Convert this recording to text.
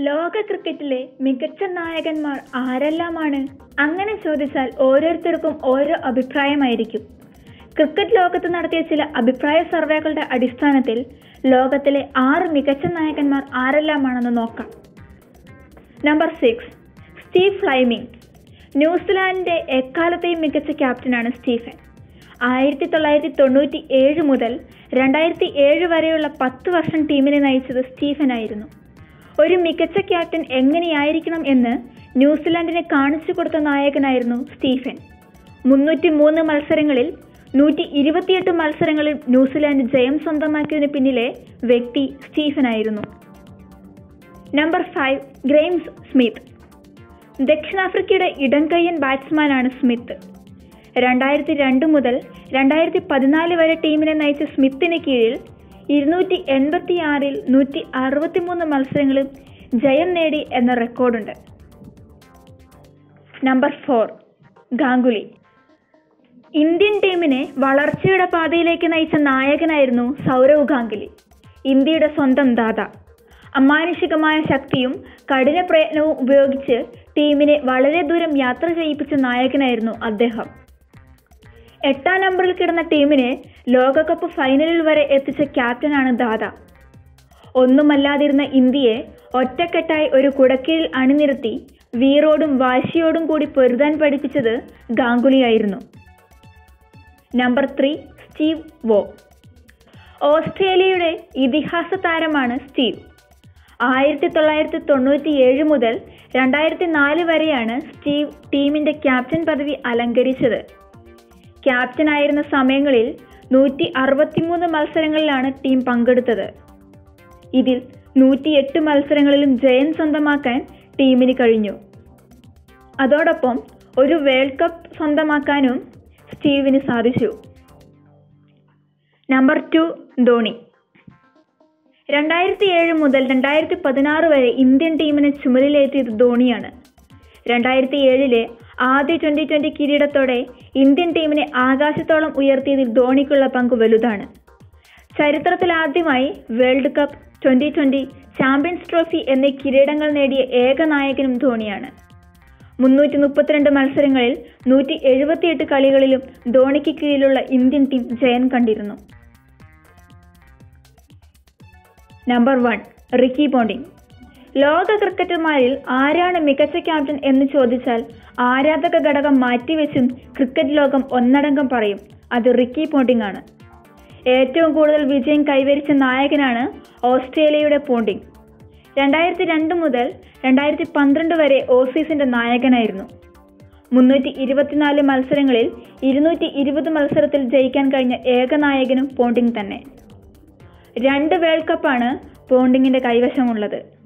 ലോക ക്രിക്കറ്റിലെ മികച്ച നായകന്മാർ ആരെല്ലാമാണ്? അങ്ങനെ ചോദിച്ചാൽ ഓരോരുത്തർക്കും ഓരോ അഭിപ്രായമായിരിക്കും. ക്രിക്കറ്റ് ലോകത്ത് നടത്തിയ ചില അഭിപ്രായ സർവേകളുടെ അടിസ്ഥാനത്തിൽ ലോകത്തിലെ ആറ് മികച്ച നായകന്മാർ ആരെല്ലാമാണെന്ന് നോക്കാം. Number six Steve Fleming. ന്യൂസിലാൻഡിന്റെ എക്കാലത്തെയും മികച്ച ക്യാപ്റ്റനാണ് സ്റ്റീഫൻ. ആയിരത്തി തൊള്ളായിരത്തി തൊണ്ണൂറ്റി ഏഴ് മുതൽ രണ്ടായിരത്തി ഏഴ് വരെയുള്ള പത്ത് വർഷം ടീമിനെ നയിച്ചത് സ്റ്റീഫൻ ആയിരുന്നു. ഒരു മികച്ച ക്യാപ്റ്റൻ എങ്ങനെയായിരിക്കണം എന്ന് ന്യൂസിലാൻഡിനെ കാണിച്ചു കൊടുത്ത നായകനായിരുന്നു സ്റ്റീഫൻ. മുന്നൂറ്റി മൂന്ന് മത്സരങ്ങളിൽ നൂറ്റി ഇരുപത്തിയെട്ട് മത്സരങ്ങളിൽ ന്യൂസിലാൻഡ് ജയം സ്വന്തമാക്കിയതിന് പിന്നിലെ വ്യക്തി സ്റ്റീഫനായിരുന്നു നമ്പർ ഫൈവ് ഗ്രെയിംസ് സ്മിത്ത്. ദക്ഷിണാഫ്രിക്കയുടെ ഇടംകയ്യൻ ബാറ്റ്സ്മാനാണ് സ്മിത്ത്. രണ്ടായിരത്തി രണ്ട് മുതൽ രണ്ടായിരത്തി പതിനാല് വരെ ടീമിനെ നയിച്ച സ്മിത്തിന് കീഴിൽ ഇരുന്നൂറ്റി എൺപത്തി ആറിൽ നൂറ്റി അറുപത്തിമൂന്ന് മത്സരങ്ങളിൽ ജയം നേടി എന്ന റെക്കോർഡുണ്ട്. Number four Ganguly. ഇന്ത്യൻ ടീമിനെ വളർച്ചയുടെ പാതയിലേക്ക് നയിച്ച നായകനായിരുന്നു സൗരവ് ഗാംഗുലി. ഇന്ത്യയുടെ സ്വന്തം ദാത. അമാനുഷികമായ ശക്തിയും കഠിന പ്രയത്നവും ഉപയോഗിച്ച് ടീമിനെ വളരെ ദൂരം യാത്ര ചെയ്യിപ്പിച്ച നായകനായിരുന്നു അദ്ദേഹം. എട്ടാം നമ്പറിൽ കിടന്ന ടീമിനെ ലോകകപ്പ് ഫൈനലിൽ വരെ എത്തിച്ച ക്യാപ്റ്റനാണ് ദാദ. ഒന്നുമല്ലാതിരുന്ന ഇന്ത്യയെ ഒറ്റക്കെട്ടായി ഒരു കുടക്കീഴിൽ അണിനിരത്തി വീറോടും വാശിയോടും കൂടി പൊരുതാൻ പഠിപ്പിച്ചത് ഗാംഗുലിയായിരുന്നു. നമ്പർ ത്രീ സ്റ്റീവ് വോ. ഓസ്ട്രേലിയയുടെ ഇതിഹാസ താരമാണ് സ്റ്റീവ്. ആയിരത്തി തൊള്ളായിരത്തി തൊണ്ണൂറ്റി ഏഴ് മുതൽ രണ്ടായിരത്തി നാല് വരെയാണ് സ്റ്റീവ് ടീമിന്റെ ക്യാപ്റ്റൻ പദവി അലങ്കരിച്ചത്. ക്യാപ്റ്റനായിരുന്ന സമയങ്ങളിൽ നൂറ്റി അറുപത്തിമൂന്ന് മത്സരങ്ങളിലാണ് ടീം പങ്കെടുത്തത്. ഇതിൽ നൂറ്റിയെട്ട് മത്സരങ്ങളിലും ജയം സ്വന്തമാക്കാൻ ടീമിന് കഴിഞ്ഞു. അതോടൊപ്പം ഒരു വേൾഡ് കപ്പ് സ്വന്തമാക്കാനും സ്റ്റീവിന് സാധിച്ചു. Number two Dhoni. രണ്ടായിരത്തി ഏഴ് മുതൽ രണ്ടായിരത്തി പതിനാറ് വരെ ഇന്ത്യൻ ടീമിനെ ചുമലിലേറ്റിയത് ധോണിയാണ്. രണ്ടായിരത്തി ഏഴിലെ ആദ്യ ട്വന്റി ട്വന്റി കിരീടത്തോടെ ഇന്ത്യൻ ടീമിനെ ആകാശത്തോളം ഉയർത്തിയതിൽ ധോണിക്കുള്ള പങ്ക് വലുതാണ്. ചരിത്രത്തിലാദ്യമായി world cup twenty twenty champions trophy എന്നീ കിരീടങ്ങൾ നേടിയ ഏക നായകനും ധോണിയാണ്. മുന്നൂറ്റി മുപ്പത്തിരണ്ട് മത്സരങ്ങളിൽ നൂറ്റി എഴുപത്തിയെട്ട് കളികളിലും ധോണിക്ക് കീഴിലുള്ള ഇന്ത്യൻ ടീം ജയം കണ്ടിരുന്നു. Number one Ricky Ponting. ലോക ക്രിക്കറ്റർമാരിൽ ആരാണ് മികച്ച ക്യാപ്റ്റൻ എന്ന് ചോദിച്ചാൽ ആരാധക ഘടകം മാറ്റിവെച്ചും ക്രിക്കറ്റ് ലോകം ഒന്നടങ്കം പറയും. അത് റിക്കി പോണ്ടിങ് ആണ്. ഏറ്റവും കൂടുതൽ വിജയം കൈവരിച്ച നായകനാണ് ഓസ്ട്രേലിയയുടെ പോണ്ടിങ് രണ്ടായിരത്തി രണ്ട് മുതൽ രണ്ടായിരത്തി പന്ത്രണ്ട് വരെ ഓസീസിന്റെ നായകനായിരുന്നു. മുന്നൂറ്റി ഇരുപത്തിനാല് മത്സരങ്ങളിൽ ഇരുന്നൂറ്റി ഇരുപത് മത്സരത്തിൽ ജയിക്കാൻ കഴിഞ്ഞ ഏക നായകനും പോണ്ടിങ് തന്നെ. രണ്ട് വേൾഡ് കപ്പാണ് പോണ്ടിങ്ങിന്റെ കൈവശമുള്ളത്.